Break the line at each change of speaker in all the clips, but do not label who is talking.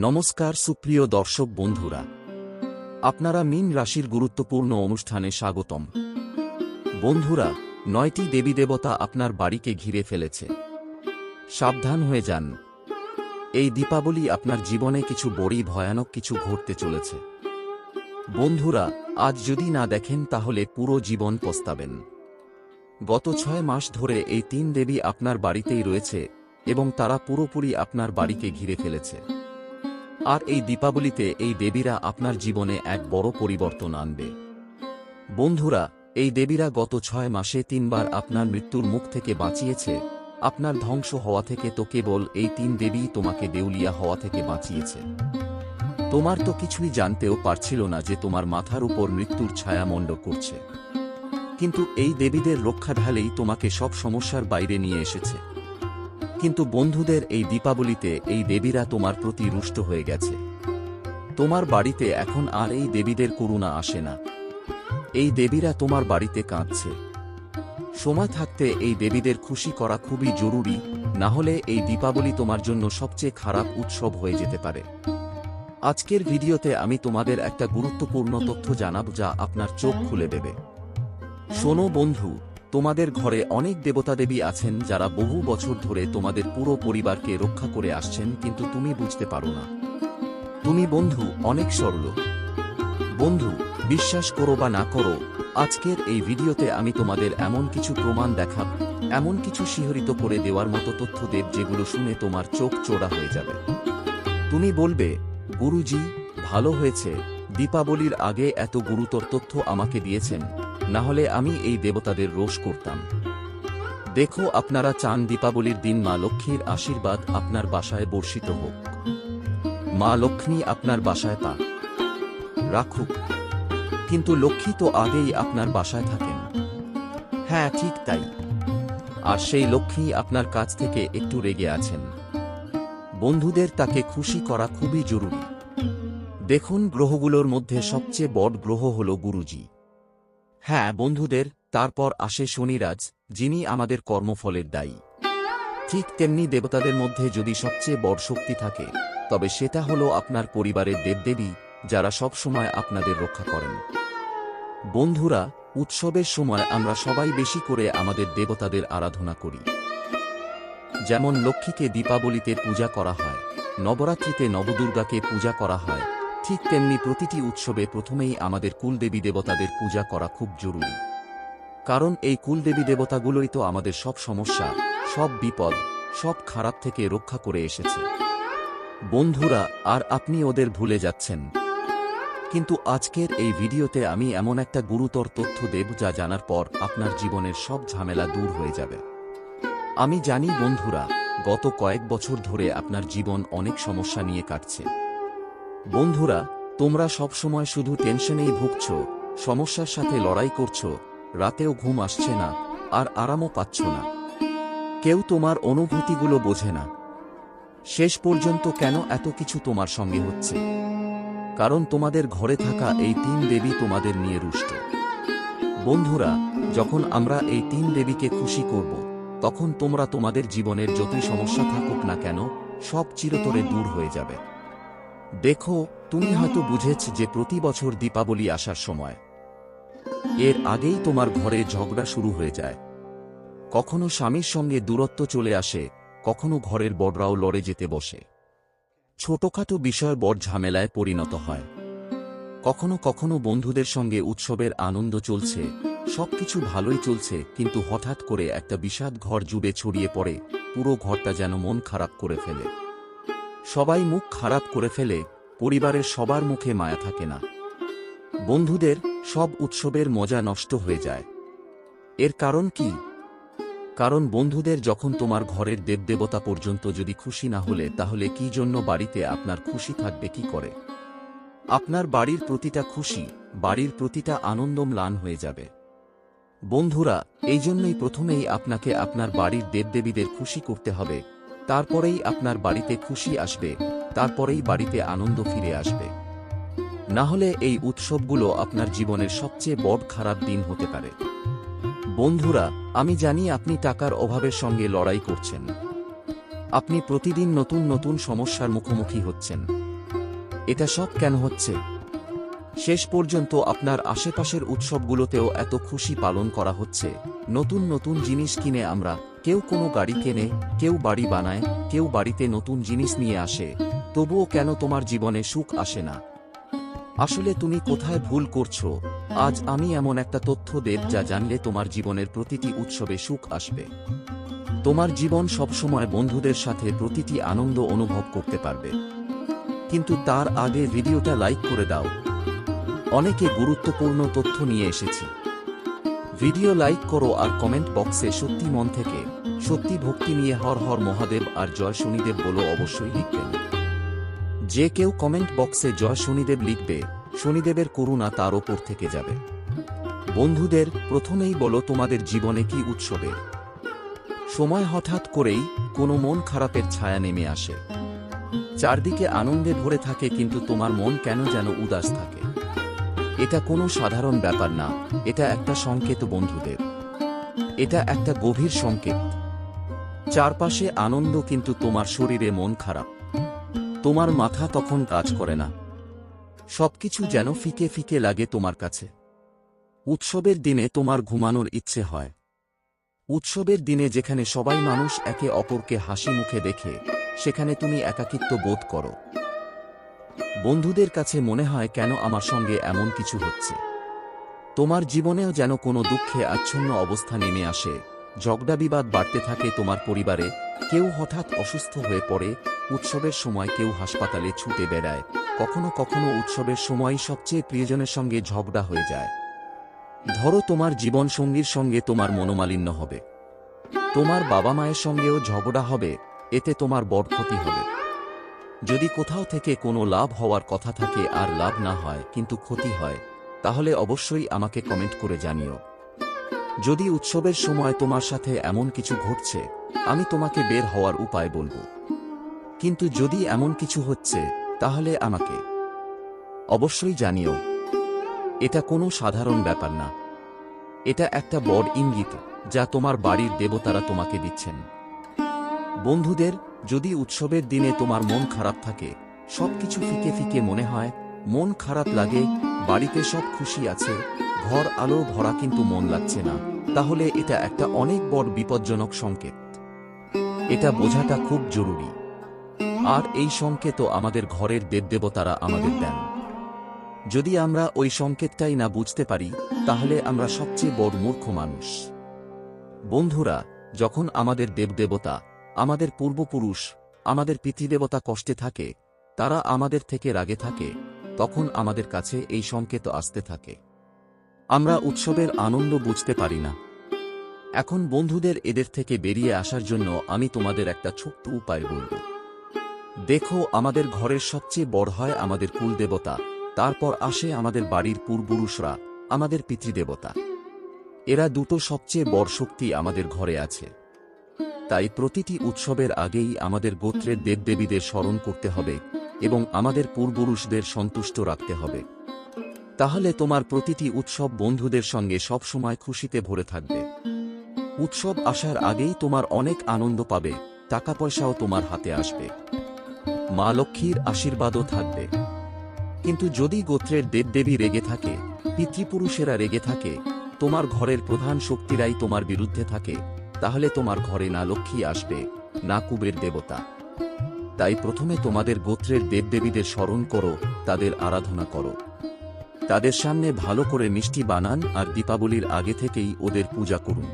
নমস্কার সুপ্রিয় দর্শক বন্ধুরা। আপনারা মিন রাশির গুরুত্বপূর্ণ অনুষ্ঠানে স্বাগতম। বন্ধুরা, নয়টি দেবী দেবতা আপনার বাড়িকে ঘিরে ফেলেছে। সাবধান হয়ে যান। এই দীপাবলি আপনার জীবনে কিছু বড়ই ভয়ানক কিছু ঘটতে চলেছে। বন্ধুরা, আজ যদি না দেখেন তাহলে পুরো জীবন পস্তাবেন। গত ছয় মাস ধরে এই তিন দেবী আপনার বাড়িতেই রয়েছে এবং তারা পুরোপুরি আপনার বাড়িকে ঘিরে ফেলেছে। আর এই দীপাবলিতে এই দেবীরা আপনার জীবনে এক বড় পরিবর্তন আনবে। বন্ধুরা, এই দেবীরা গত ছয় মাসে তিনবার আপনার মৃত্যুর মুখ থেকে বাঁচিয়েছে। আপনার ধ্বংস হওয়া থেকে তো কেবল এই তিন দেবী তোমাকে দেউলিয়া হওয়া থেকে বাঁচিয়েছে। তোমার তো কিছুই জানতেও পারছিল না যে তোমার মাথার উপর মৃত্যুর ছায়া মণ্ড করছে। কিন্তু এই দেবীদের রক্ষা ঢালেই তোমাকে সব সমস্যার বাইরে নিয়ে এসেছে। কিন্তু বন্ধুদের এই দীপাবলিতে এই দেবীরা তোমার প্রতি রুষ্ট হয়ে গেছে। তোমার বাড়িতে এখন আর এই দেবীদের করুণা আসে না। এই দেবীরা তোমার বাড়িতে কাঁদছে। সময় থাকতে এই দেবীদের খুশি করা খুবই জরুরি, না হলে এই দীপাবলি তোমার জন্য সবচেয়ে খারাপ উৎসব হয়ে যেতে পারে। আজকের ভিডিওতে আমি তোমাদের একটা গুরুত্বপূর্ণ তথ্য জানাব যা আপনার চোখ খুলে দেবে। শোনো বন্ধু তোমাদের ঘরে অনেক দেবতা দেবী আছেন যারা বহু বছর ধরে তোমাদের পুরো পরিবারকে রক্ষা করে আসছেন, কিন্তু তুমি বুঝতে পারো না। তুমি বন্ধু, অনেক সরল। বন্ধু, বিশ্বাস করো বা না করো, আজকের এই ভিডিওতে আমি তোমাদের এমন কিছু প্রমাণ দেখাব এমন কিছু শিহরিত করে দেওয়ার মতো তথ্য দেব যেগুলো শুনে তোমার চোখ চোরা হয়ে যাবে। তুমি বলবে, গুরুজি, ভালো হয়েছে। দীপাবলির আগে এত গুরুতর তথ্য আমাকে দিয়েছেন। না হলে আমি এই দেবতাদের রোষ করতাম। দেখো আপনারা চান দীপাবলির দিন মা লক্ষ্মীর আশীর্বাদ আপনার বাসায় বর্ষিত হোক। মা লক্ষ্মী আপনার বাসায় পা রাখুক। কিন্তু লক্ষ্মী তো আগেই আপনার বাসায় থাকেন। হ্যাঁ ঠিক তাই। আর সেই লক্ষ্মী আপনার কাছ থেকে একটু রেগে আছেন। বন্ধুদের তাকে খুশি করা খুবই জরুরি। দেখুন গ্রহগুলোর মধ্যে সবচেয়ে বড় গ্রহ হল গুরুজি। হ্যাঁ বন্ধুদের, তারপর আসে শনিরাজ, যিনি আমাদের কর্মফলের দায়ী। ঠিক তেমনি দেবতাদের মধ্যে যদি সবচেয়ে বড় শক্তি থাকে, তবে সেটা হলো আপনার পরিবারের দেবদেবী, যারা সব সময় আপনাদের রক্ষা করেন। বন্ধুরা, উৎসবের সময় আমরা সবাই বেশি করে আমাদের দেবতাদের আরাধনা করি। যেমন লক্ষ্মীকে দীপাবলিতে পূজা করা হয়, নবরাত্রিতে নবদুর্গাকে পূজা করা হয় ঠিক তেমনি প্রতিটি উৎসবে প্রথমেই আমাদের কুলদেবী দেবতাদের পূজা করা খুব জরুরি। কারণ এই কুলদেবী দেবতাগুলোই তো আমাদের সব সমস্যা, সব বিপদ, সব খারাপ থেকে রক্ষা করে এসেছে। বন্ধুরা, আর আপনি ওদের ভুলে যাচ্ছেন। কিন্তু আজকের এই ভিডিওতে আমি এমন একটা গুরুতর তথ্য দেব যা জানার পর আপনার জীবনের সব ঝামেলা দূর হয়ে যাবে। আমি জানি বন্ধুরা, গত কয়েক বছর ধরে আপনার জীবন অনেক সমস্যা নিয়ে কাটছে। বন্ধুরা, তোমরা সব সময় শুধু টেনশনেই ভুগছ, সমস্যার সাথে লড়াই করছ, রাতেও ঘুম আসছে না, আর আরামও পাচ্ছ না। কেউ তোমার অনুভূতিগুলো বোঝে না। শেষ পর্যন্ত কেন এত কিছু তোমার সঙ্গে হচ্ছে? কারণ তোমাদের ঘরে থাকা এই তিন দেবী তোমাদের নিয়ে রুষ্ট। বন্ধুরা, যখন আমরা এই তিন দেবীকে খুশি করব, তখন তোমরা তোমাদের জীবনের যতই সমস্যা থাকুক না কেন, সব চিরতরে দূর হয়ে যাবে। দেখো, তুমি হয়তো বুঝেছ যে প্রতি বছর দীপাবলি আসার সময়। এর আগেই তোমার ঘরে ঝগড়া শুরু হয়ে যায়। কখনো স্বামীর সঙ্গে দূরত্ব চলে আসে, কখনো ঘরের বড়রাও লড়ে যেতে বসে। ছোটখাটো বিষয় বড় ঝামেলায় পরিণত হয়। কখনো কখনো বন্ধুদের সঙ্গে উৎসবের আনন্দ চলছে, সবকিছু ভালোই চলছে, কিন্তু হঠাৎ করে একটা বিষাদ ঘর জুড়ে ছড়িয়ে পড়ে, পুরো ঘরটা যেন মন খারাপ করে ফেলে। সবাই মুখ খারাপ করে ফেলে, পরিবারের সবার মুখে মায়া থাকে না। বন্ধুদের সব উৎসবের মজা নষ্ট হয়ে যায়। এর কারণ কি? কারণ বন্ধুদের যখন তোমার ঘরের দেবদেবতা পর্যন্ত যদি খুশি না হলে, তাহলে কি জন্য বাড়িতে আপনার খুশি থাকবে কি করে? আপনার বাড়ির প্রতিটা খুশি, বাড়ির প্রতিটা আনন্দ ম্লান হয়ে যাবে। বন্ধুরা, এই জন্যই প্রথমেই আপনাকে আপনার বাড়ির দেবদেবীদের খুশি করতে হবে। তারপরেই আপনার বাড়িতে খুশি আসবে, তারপরেই বাড়িতে আনন্দ ফিরে আসবে। না হলে এই উৎসবগুলো আপনার জীবনের সবচেয়ে বড় খারাপ দিন হতে পারে। বন্ধুরা, আমি জানি আপনি টাকার অভাবের সঙ্গে লড়াই করছেন। আপনি প্রতিদিন নতুন নতুন সমস্যার মুখোমুখি হচ্ছেন। এটা সব কেন হচ্ছে? শেষ পর্যন্ত আপনার আশেপাশের উৎসবগুলোতেও এত খুশি পালন করা হচ্ছে। নতুন নতুন জিনিস কিনে আমরা কেউ কোনো গাড়ি কেনে, কেউ বাড়ি বানায়, কেউ বাড়িতে নতুন জিনিস নিয়ে আসে, তবুও কেন তোমার জীবনে সুখ আসে না? আসলে তুমি কোথায় ভুল করছ? আজ আমি এমন একটা তথ্য দেব যা জানলে তোমার জীবনের প্রতিটি উৎসবে সুখ আসবে। তোমার জীবন সবসময় বন্ধুদের সাথে প্রতিটি আনন্দ অনুভব করতে পারবে। কিন্তু তার আগে ভিডিওটা লাইক করে দাও। অনেকে গুরুত্বপূর্ণ তথ্য নিয়ে এসেছি। ভিডিও লাইক করো আর কমেন্ট বক্সে সত্যি মন থেকে সত্যি ভক্তি নিয়ে হর হর মহাদেব আর জয় শনিদেব বলো অবশ্যই লিখবেন। যে কেউ কমেন্ট বক্সে জয় শনিদেব লিখবে, শনিদেবের করুণা তার ওপর থেকে যাবে। বন্ধুদের, প্রথমেই বলো তোমাদের জীবনে কি উৎসবে। সময় হঠাৎ করেই কোনো মন খারাপের ছায়া নেমে আসে। চারদিকে আনন্দে ভরে থাকে কিন্তু তোমার মন কেন যেন উদাস থাকে। এটা কোনো সাধারণ ব্যাপার না, এটা একটা সংকেত বন্ধুদের। এটা একটা গভীর সংকেত। চারপাশে আনন্দ কিন্তু তোমার শরীরে মন খারাপ। তোমার মাথা তখন কাজ করে না। সবকিছু যেন ফিকে ফিকে লাগে তোমার কাছে। উৎসবের দিনে তোমার ঘুমানোর ইচ্ছে হয়। উৎসবের দিনে যেখানে সবাই মানুষ একে অপরকে হাসি মুখে দেখে, সেখানে তুমি একাকিত্ব বোধ করো। বন্ধুদের কাছে মনে হয় কেন আমার সঙ্গে এমন কিছু হচ্ছে? তোমার জীবনেও যেন কোনো দুঃখে আচ্ছন্ন অবস্থা নেমে আসে ঝগড়া বিবাদ বাড়তে থাকে তোমার পরিবারে, কেউ হঠাৎ অসুস্থ হয়ে পড়ে, উৎসবের সময় কেউ হাসপাতালে ছুটে বেড়ায়, কখনো কখনো উৎসবের সময় সবচেয়ে প্রিয়জনের সঙ্গে ঝগড়া হয়ে যায়। ধরো তোমার জীবন সঙ্গীর সঙ্গে তোমার মনোমালিন্য হবে। তোমার বাবা মায়ের সঙ্গেও ঝগড়া হবে, এতে তোমার বড় ক্ষতি হবে। যদি কোথাও থেকে কোনো লাভ হওয়ার কথা থাকে আর লাভ না হয়, কিন্তু ক্ষতি হয়, তাহলে অবশ্যই আমাকে কমেন্ট করে জানিও। যদি উৎসবের সময় তোমার সাথে এমন কিছু ঘটছে, আমি তোমাকে বের হওয়ার উপায় বলব। কিন্তু যদি এমন কিছু হচ্ছে, তাহলে আমাকে অবশ্যই জানিও, এটা কোনো সাধারণ ব্যাপার না। এটা একটা বড় ইঙ্গিত যা তোমার বাড়ির দেবতারা তোমাকে দিচ্ছেন। বন্ধুদের, যদি উৎসবের দিনে তোমার মন খারাপ থাকে, সবকিছু ফিকে ফিকে মনে হয়, মন খারাপ লাগে, বাড়িতে সব খুশি আছে ঘর আলো ভরা কিন্তু মন লাগছে না, তাহলে এটা একটা অনেক বড় বিপজ্জনক সংকেত। এটা বোঝাটা খুব জরুরি। আর এই সংকেতও আমাদের ঘরের দেবদেবতারা আমাদের দেন। যদি আমরা ওই সংকেতটাই না বুঝতে পারি, তাহলে আমরা সবচেয়ে বড় মূর্খ মানুষ। বন্ধুরা, যখন আমাদের দেবদেবতা, আমাদের পূর্বপুরুষ, আমাদের পিতৃদেবতা কষ্টে থাকে, তারা আমাদের থেকে রাগে থাকে, তখন আমাদের কাছে এই সংকেত আসতে থাকে। আমরা উৎসবের আনন্দ বুঝতে পারি না। এখন বন্ধুদের এদের থেকে বেরিয়ে আসার জন্য আমি তোমাদের একটা ছোট্ট উপায় বলব। দেখো, আমাদের ঘরের সবচেয়ে বড় হয় আমাদের কুলদেবতা, তারপর আসে আমাদের বাড়ির পূর্বপুরুষরা, আমাদের পিতৃদেবতা। এরা দুটো সবচেয়ে বড় শক্তি আমাদের ঘরে আছে। তাই প্রতিটি উৎসবের আগেই আমাদের গোত্রের দেবদেবীদের স্মরণ করতে হবে এবং আমাদের পূর্বপুরুষদের সন্তুষ্ট রাখতে হবে। তাহলে তোমার প্রতিটি উৎসব বন্ধুদের সঙ্গে সবসময় খুশিতে ভরে থাকবে। উৎসব আসার আগেই তোমার অনেক আনন্দ পাবে টাকা পয়সাও তোমার হাতে আসবে। মা লক্ষ্মীর আশীর্বাদও থাকবে। কিন্তু যদি গোত্রের দেবদেবী রেগে থাকে, পিতৃপুরুষেরা রেগে থাকে, তোমার ঘরের প্রধান শক্তিরাই তোমার বিরুদ্ধে থাকে, তাহলে তোমার ঘরে না লক্ষ্মী আসবে, না কুবের দেবতা। তাই প্রথমে তোমাদের গোত্রের দেবদেবীদের স্মরণ করো, তাদের আরাধনা করো। তাদের সামনে ভালো করে মিষ্টি বানান আর দীপাবলির আগে থেকেই ওদের পূজা করুন।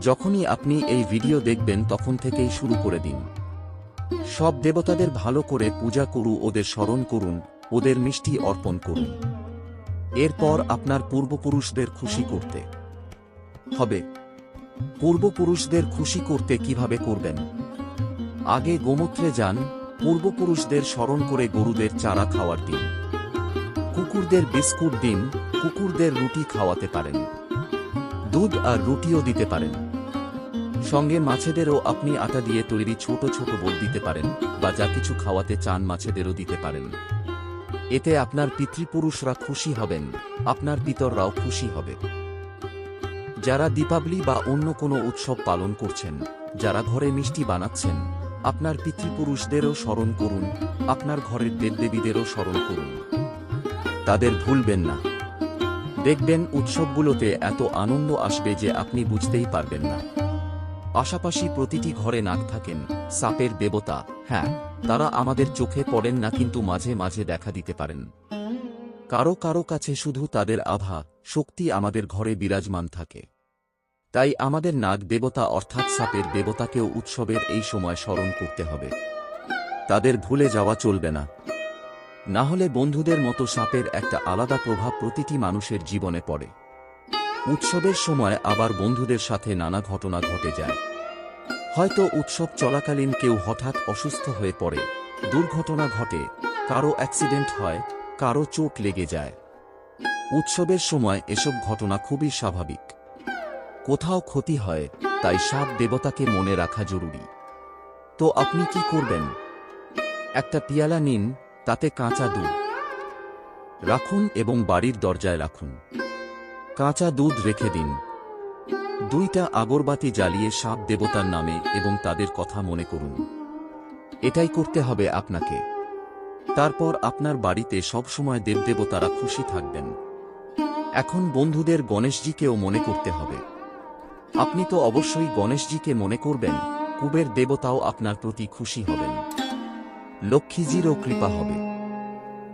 যখনই আপনি এই ভিডিও দেখবেন তখন থেকেই শুরু করে দিন। সব দেবতাদের ভালো করে পূজা করু, ওদের স্মরণ করুন, ওদের মিষ্টি অর্পণ করুন। এরপর আপনার পূর্বপুরুষদের খুশি করতে হবে। পূর্বপুরুষদের খুশি করতে কীভাবে করবেন? আগে গোমূত্রে যান, পূর্বপুরুষদের স্মরণ করে গরুদের চারা খাওয়ার দিন। কুকুরদের বিস্কুট দিন, কুকুরদের রুটি খাওয়াতে পারেন। দুধ আর রুটিও দিতে পারেন। সঙ্গে মাছেদেরও আপনি আটা দিয়ে তৈরি ছোট ছোট বোল দিতে পারেন বা যা কিছু খাওয়াতে চান মাছেদেরও দিতে পারেন। এতে আপনার পিতৃপুরুষরা খুশি হবেন, আপনার পিতররাও খুশি হবে। যারা দীপাবলি বা অন্য কোনো উৎসব পালন করছেন, যারা ঘরে মিষ্টি বানাচ্ছেন, আপনার পিতৃপুরুষদেরও স্মরণ করুন, আপনার ঘরের দেবদেবীদেরও স্মরণ করুন। তাদের ভুলবেন না। দেখবেন উৎসবগুলোতে এত আনন্দ আসবে যে আপনি বুঝতেই পারবেন না। পাশাপাশি প্রতিটি ঘরে নাক থাকেন, সাপের দেবতা হ্যাঁ তারা আমাদের চোখে পড়েন না কিন্তু মাঝে মাঝে দেখা দিতে পারেন। কারও কারও কাছে শুধু তাদের আভা, শক্তি আমাদের ঘরে বিরাজমান থাকে। তাই আমাদের নাগ দেবতা অর্থাৎ সাপের দেবতাকেও উৎসবের এই সময় স্মরণ করতে হবে। তাদের ভুলে যাওয়া চলবে না। না হলে বন্ধুদের মতো সাপের একটা আলাদা প্রভাব প্রতিটি মানুষের জীবনে পড়ে। উৎসবের সময় আবার বন্ধুদের সাথে নানা ঘটনা ঘটে যায়। হয়তো উৎসব চলাকালীন কেউ হঠাৎ অসুস্থ হয়ে পড়ে, দুর্ঘটনা ঘটে, কারও অ্যাক্সিডেন্ট হয়, কারও চোট লেগে যায়। উৎসবের সময় এসব ঘটনা খুবই স্বাভাবিক। কোথাও ক্ষতি হয়, তাই সাপ দেবতাকে মনে রাখা জরুরি। তো আপনি কি করবেন? একটা পিয়ালা নিন তাতে কাঁচা দুধ। রাখুন এবং বাড়ির দরজায় রাখুন। কাঁচা দুধ রেখে দিন। দুইটা আগরবাতি জ্বালিয়ে সাপ দেবতার নামে এবং তাদের কথা মনে করুন। এটাই করতে হবে আপনাকে। তারপর আপনার বাড়িতে সবসময় দেবদেবতারা খুশি থাকবেন। এখন বন্ধুদের গণেশজিকেও মনে করতে হবে। আপনি তো অবশ্যই গণেশজিকে মনে করবেন, কুবের দেবতাও আপনার প্রতি খুশি হবেন লক্ষ্মীজিরও কৃপা হবে।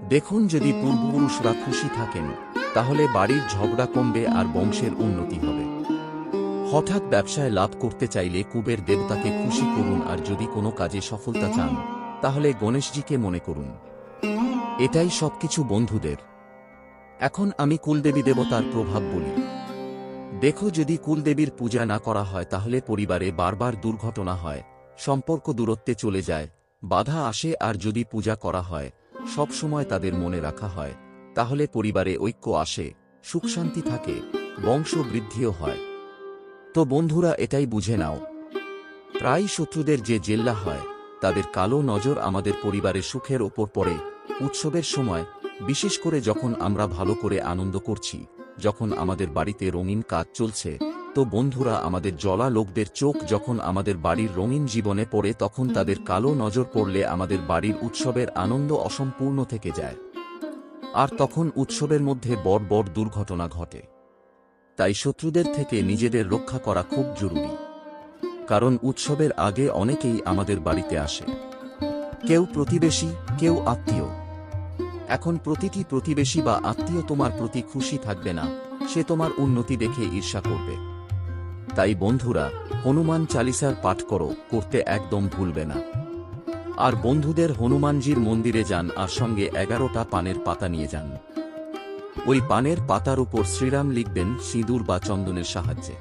দেখুন যদি পূর্বপুরুষরা খুশি থাকেন, তাহলে বাড়ির ঝগড়া কমবে আর বংশের উন্নতি হবে। হঠাৎ ব্যবসায় লাভ করতে চাইলে কুবের দেবতাকে খুশি করুন আর যদি কোনো কাজে সফলতা চান, তাহলে গণেশজিকে মনে করুন। এটাই সবকিছু বন্ধুদের। এখন আমি কুলদেবী দেবতার প্রভাব বলি। দেখো যদি কুলদেবীর পূজা না করা হয়, তাহলে পরিবারে বারবার দুর্ঘটনা হয়, সম্পর্ক দূরত্বে চলে যায় বাধা আসে আর যদি পূজা করা হয়, সব সময় তাদের মনে রাখা হয়, তাহলে পরিবারে ঐক্য আসে, সুখ শান্তি থাকে, বংশ বৃদ্ধিও হয়। তো বন্ধুরা, এটাই বুঝে নাও। প্রায় শত্রুদের যে জেল্লা হয়, তাদের কালো নজর আমাদের পরিবারের সুখের ওপর পড়ে। উৎসবের সময়, বিশেষ করে যখন আমরা ভালো করে আনন্দ করছি, যখন আমাদের বাড়িতে রঙিন কাজ চলছে তো বন্ধুরা, আমাদের জলা লোকদের চোখ যখন আমাদের বাড়ির রঙিন জীবনে পড়ে, তখন তাদের কালো নজর পড়লে আমাদের বাড়ির উৎসবের আনন্দ অসম্পূর্ণ থেকে যায়। আর তখন উৎসবের মধ্যে বড় বড় দুর্ঘটনা ঘটে। তাই শত্রুদের থেকে নিজেদের রক্ষা করা খুব জরুরি। কারণ উৎসবের আগে অনেকেই আমাদের বাড়িতে আসে। কেউ প্রতিবেশী, কেউ আত্মীয়। এখন প্রতিটি প্রতিবেশী বা আত্মীয় তোমার প্রতি খুশি থাকবে না, সে তোমার উন্নতি দেখে ঈর্ষা করবে। তাই বন্ধুরা, হনুমান চালিসার পাঠ করো, করতে একদম ভুলবে না। আর বন্ধুদের হনুমানজির মন্দিরে যান আর সঙ্গে এগারোটা পানের পাতা নিয়ে যান। ওই পানের পাতার উপর শ্রীরাম লিখবেন সিঁদুর বা চন্দনের সাহায্যে।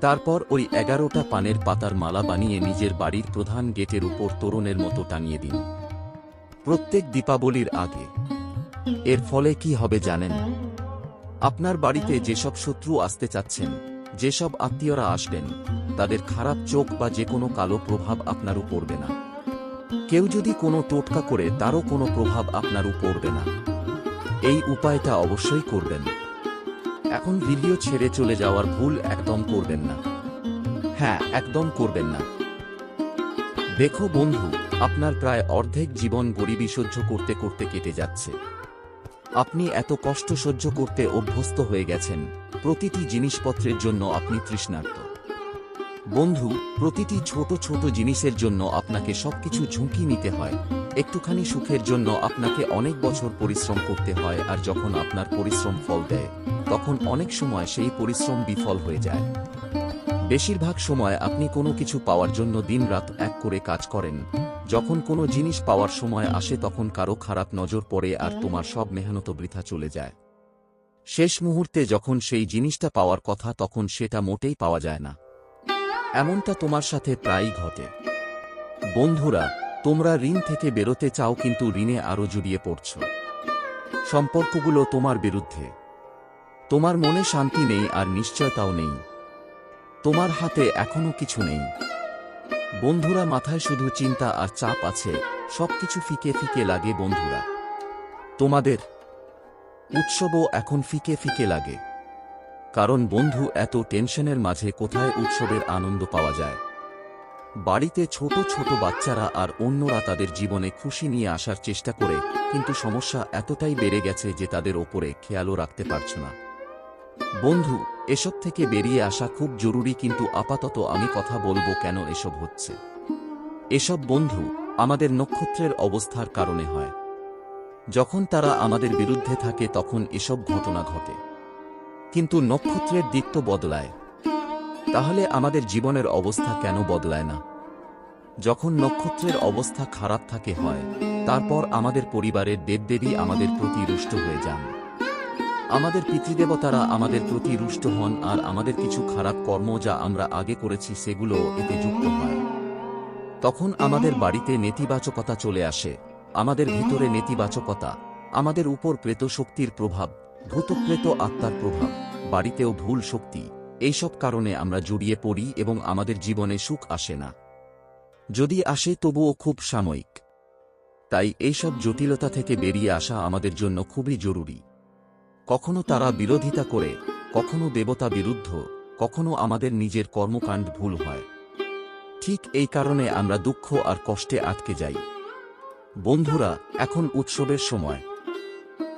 তারপর ওই এগারোটা পানের পাতার মালা বানিয়ে নিজের বাড়ির প্রধান গেটের উপর তোরণের মতো টানিয়ে দিন। প্রত্যেক দীপাবলির আগে। এর ফলে কি হবে জানেন? আপনার বাড়িতে যেসব শত্রু আসতে চাচ্ছেন যেসব আত্মীয়রা আসবেন, তাদের খারাপ চোখ বা যে কোনো কালো প্রভাব আপনার উপর পড়বে না। কেউ যদি কোনো টোটকা করে, তারও কোনো প্রভাব আপনার উপর পড়বে না। এই উপায়টা অবশ্যই করবেন। এখন ভিডিও ছেড়ে চলে যাওয়ার ভুল একদম করবেন না। হ্যাঁ একদম করবেন না। দেখো বন্ধু, আপনার প্রায় অর্ধেক জীবন গরিবী সহ্য করতে করতে কেটে যাচ্ছে। আপনি এত কষ্ট সহ্য করতে অভ্যস্ত হয়ে গেছেন। প্রতিটি জিনিসপত্রের জন্য আপনি তৃষ্ণার্ত। বন্ধু, প্রতিটি ছোট ছোট জিনিসের জন্য আপনাকে সবকিছু ঝুঁকি নিতে হয়। একটুখানি সুখের জন্য আপনাকে অনেক বছর পরিশ্রম করতে হয় আর যখন আপনার পরিশ্রম ফল দেয়, তখন অনেক সময় সেই পরিশ্রম বিফল হয়ে যায়। বেশিরভাগ সময় আপনি কোনো কিছু পাওয়ার জন্য দিনরাত এক করে কাজ করেন। যখন কোনো জিনিস পাওয়ার সময় আসে তখন কারও খারাপ নজর পড়ে আর তোমার সব মেহনত বৃথা চলে যায়। শেষ মুহূর্তে যখন সেই জিনিসটা পাওয়ার কথা, তখন সেটা মোটেই পাওয়া যায় না। এমনটা তোমার সাথে প্রায়ই ঘটে। বন্ধুরা, তোমরা ঋণ থেকে বেরোতে চাও, কিন্তু ঋণে আরও জড়িয়ে পড়ছ। সম্পর্কগুলো তোমার বিরুদ্ধে। তোমার মনে শান্তি নেই আর নিশ্চয়তাও নেই। তোমার হাতে এখনও কিছু নেই। বন্ধুরা, মাথায় শুধু চিন্তা আর চাপ আছে। সবকিছু ফিকে ফিকে লাগে বন্ধুরা। তোমাদের উৎসবও এখন ফিকে ফিকে লাগে। কারণ বন্ধু, এত টেনশনের মাঝে কোথায় উৎসবের আনন্দ পাওয়া যায়? বাড়িতে ছোট ছোট বাচ্চারা আর অন্যরা তাদের জীবনে খুশি নিয়ে আসার চেষ্টা করে, কিন্তু সমস্যা এতটাই বেড়ে গেছে যে তাদের ওপরে খেয়ালও রাখতে পারছ না। বন্ধু, এসব থেকে বেরিয়ে আসা খুব জরুরি, কিন্তু আপাতত আমি কথা বলব কেন এসব হচ্ছে? এসব বন্ধু, আমাদের নক্ষত্রের অবস্থার কারণে হয়। যখন তারা আমাদের বিরুদ্ধে থাকে তখন এসব ঘটনা ঘটে। কিন্তু নক্ষত্রের দিক তো বদলায়। তাহলে আমাদের জীবনের অবস্থা কেন বদলায় না? যখন নক্ষত্রের অবস্থা খারাপ থাকে হয়, তারপর আমাদের পরিবারের দেবদেবী আমাদের প্রতি রুষ্ট হয়ে যান। আমাদের পিতৃদেবতারা আমাদের প্রতি রুষ্ট হন আর আমাদের কিছু খারাপ কর্ম যা আমরা আগে করেছি সেগুলো এতে যুক্ত হয়। তখন আমাদের বাড়িতে নেতিবাচকতা চলে আসে। আমাদের ভিতরে নেতিবাচকতা, আমাদের উপর প্রেত শক্তির প্রভাব, ভূতপ্রেত আত্মার প্রভাব, বাড়িতেও ভুল শক্তি, এইসব কারণে আমরা জড়িয়ে পড়ি এবং আমাদের জীবনে সুখ আসে না। যদি আসে তবুও খুব সাময়িক। তাই এইসব জটিলতা থেকে বেরিয়ে আসা আমাদের জন্য খুবই জরুরি। কখনো তারা বিরোধিতা করে, কখনো দেবতা বিরুদ্ধ, কখনো আমাদের নিজের কর্মকাণ্ড ভুল হয়। ঠিক এই কারণে আমরা দুঃখ আর কষ্টে আটকে যাই। বন্ধুরা, এখন উৎসবের সময়।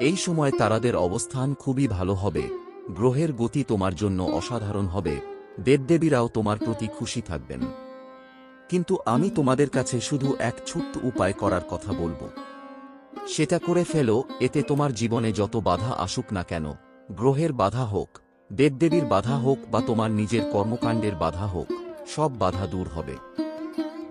এই সময় তারাদের অবস্থান খুবই ভালো হবে। গ্রহের গতি তোমার জন্য অসাধারণ হবে। দেবদেবীরাও তোমার প্রতি খুশি থাকবেন। কিন্তু আমি তোমাদের কাছে শুধু এক ছোট্ট উপায় করার কথা বলব। সেটা করে ফেলো, এতে তোমার জীবনে যত বাধা আসুক না কেন, গ্রহের বাধা হোক, দেবদেবীর বাধা হোক বা তোমার নিজের কর্মকাণ্ডের বাধা হোক, সব বাধা দূর হবে।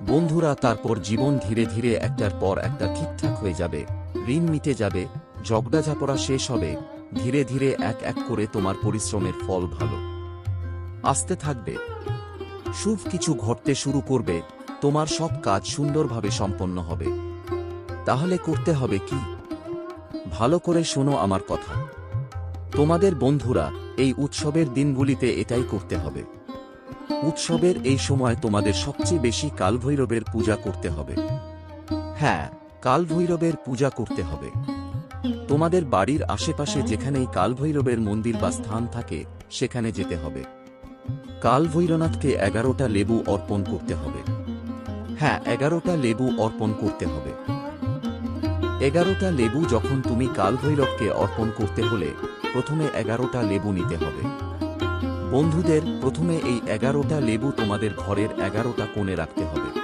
বন্ধুরা, তারপর জীবন ধীরে ধীরে একটার পর একটা ঠিকঠাক হয়ে যাবে। ঋণ মিটে যাবে, ঝগড়াঝাপড়া শেষ হবে, ধীরে ধীরে এক এক করে তোমার পরিশ্রমের ফল ভালো। আসতে থাকবে। শুভ কিছু ঘটতে শুরু করবে, তোমার সব কাজ সুন্দরভাবে সম্পন্ন হবে। তাহলে করতে হবে কি? ভালো করে শোনো আমার কথা। তোমাদের বন্ধুরা, এই উৎসবের দিনগুলিতে এটাই করতে হবে। উৎসবের এই সময় তোমাদের সবচেয়ে বেশি কালভৈরবের পূজা করতে হবে। হ্যাঁ কালভৈরবের পূজা করতে হবে। তোমাদের বাড়ির আশেপাশে যেখানেই কালভৈরবের মন্দির বা স্থান থাকে, সেখানে যেতে হবে। কালভৈরনাথকে এগারোটা লেবু অর্পণ করতে হবে। হ্যাঁ এগারোটা লেবু অর্পণ করতে হবে। এগারোটা লেবু যখন তুমি কালভৈরবকে অর্পণ করতে হলে, প্রথমে এগারোটা লেবু নিতে হবে। বন্ধুদের প্রথমে এই এগারোটা লেবু তোমাদের ঘরের এগারোটা কোণে রাখতে হবে।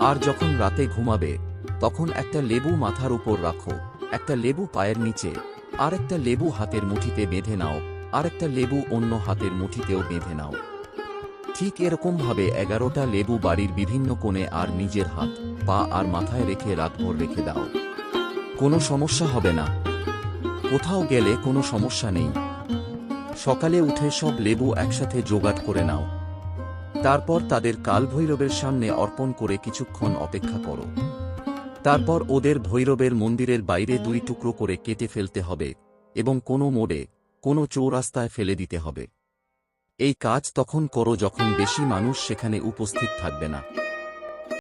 আর যখন রাতে ঘুমাবে, তখন একটা লেবু মাথার উপর রাখো, একটা লেবু পায়ের নিচে, আর একটা লেবু হাতের মুঠিতে বেঁধে নাও, আর একটা লেবু অন্য হাতের মুঠিতেও বেঁধে নাও। ঠিক এরকমভাবে এগারোটা লেবু বাড়ির বিভিন্ন কোণে আর নিজের হাত, পা আর মাথায় রেখে রাতভর রেখে দাও। কোনো সমস্যা হবে না। কোথাও গেলে কোনো সমস্যা নেই। সকালে উঠে সব লেবু একসাথে জোগাড় করে নাও। তারপর তাদের কালভৈরবের সামনে অর্পণ করে কিছুক্ষণ অপেক্ষা করো। তারপর ওদের ভৈরবের মন্দিরের বাইরে দুই টুকরো করে কেটে ফেলতে হবে এবং কোনো মোড়ে কোনো চৌরাস্তায় ফেলে দিতে হবে। এই কাজ তখন করো যখন বেশি মানুষ সেখানে উপস্থিত থাকবে না।